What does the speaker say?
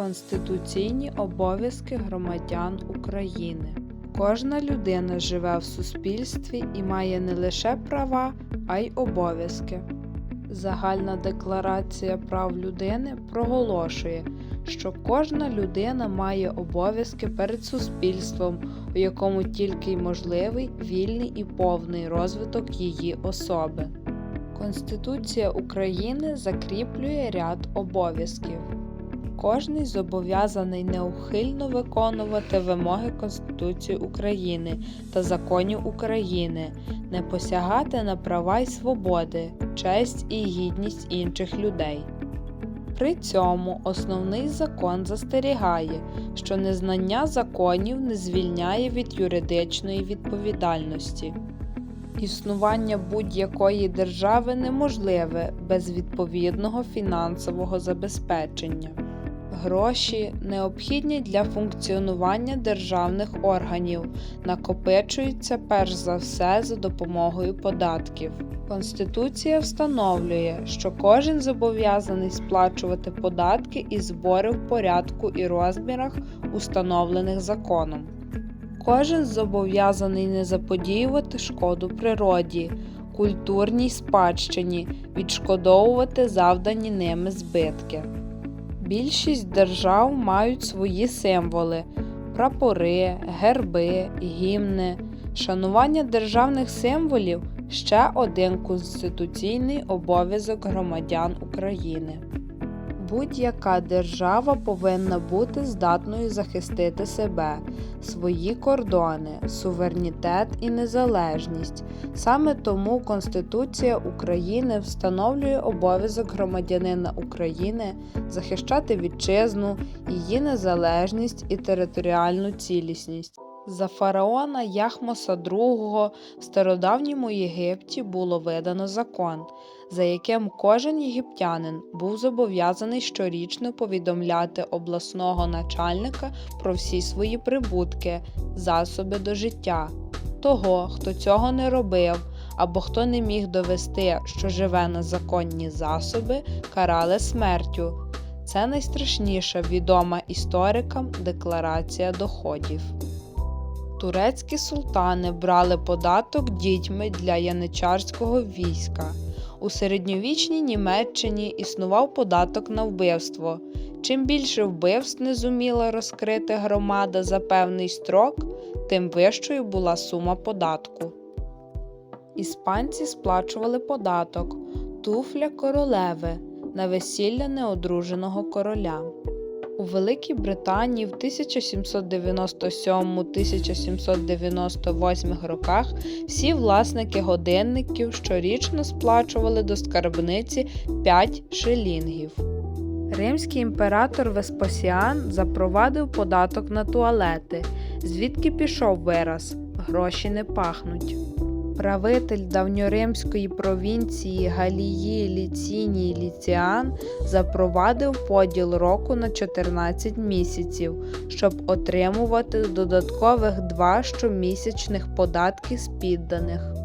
Конституційні обов'язки громадян України. Кожна людина живе в суспільстві і має не лише права, а й обов'язки. Загальна декларація прав людини проголошує, що кожна людина має обов'язки перед суспільством, у якому тільки й можливий вільний і повний розвиток її особи. Конституція України закріплює ряд обов'язків. Кожний зобов'язаний неухильно виконувати вимоги Конституції України та законів України, не посягати на права й свободи, честь і гідність інших людей. При цьому основний закон застерігає, що незнання законів не звільняє від юридичної відповідальності. Існування будь-якої держави неможливе без відповідного фінансового забезпечення. Гроші, необхідні для функціонування державних органів, накопичуються перш за все за допомогою податків. Конституція встановлює, що кожен зобов'язаний сплачувати податки і збори в порядку і розмірах, установлених законом. Кожен зобов'язаний не заподіювати шкоду природі, культурній спадщині, відшкодовувати завдані ними збитки. Більшість держав мають свої символи прапори, герби, гімни. Шанування державних символів ще один конституційний обов'язок громадян України. Будь-яка держава повинна бути здатною захистити себе, свої кордони, суверенітет і незалежність. Саме тому Конституція України встановлює обов'язок громадянина України захищати вітчизну, її незалежність і територіальну цілісність. За фараона Яхмоса II в стародавньому Єгипті було видано закон, за яким кожен єгиптянин був зобов'язаний щорічно повідомляти обласного начальника про всі свої прибутки, засоби до життя. Того, хто цього не робив, або хто не міг довести, що живе на законні засоби, карали смертю. Це найстрашніша відома історикам декларація доходів. Турецькі султани брали податок дітьми для яничарського війська. У середньовічній Німеччині існував податок на вбивство. Чим більше вбивств не зуміла розкрити громада за певний строк, тим вищою була сума податку. Іспанці сплачували податок туфля королеви на весілля неодруженого короля. У Великій Британії в 1797-1798 роках всі власники годинників щорічно сплачували до скарбниці 5 шилінгів. Римський імператор Веспасіан запровадив податок на туалети, звідки пішов вираз гроші не пахнуть. Правитель давньоримської провінції Галії Ліціній Ліціан запровадив поділ року на 14 місяців, щоб отримувати додаткових два щомісячних податки з підданих.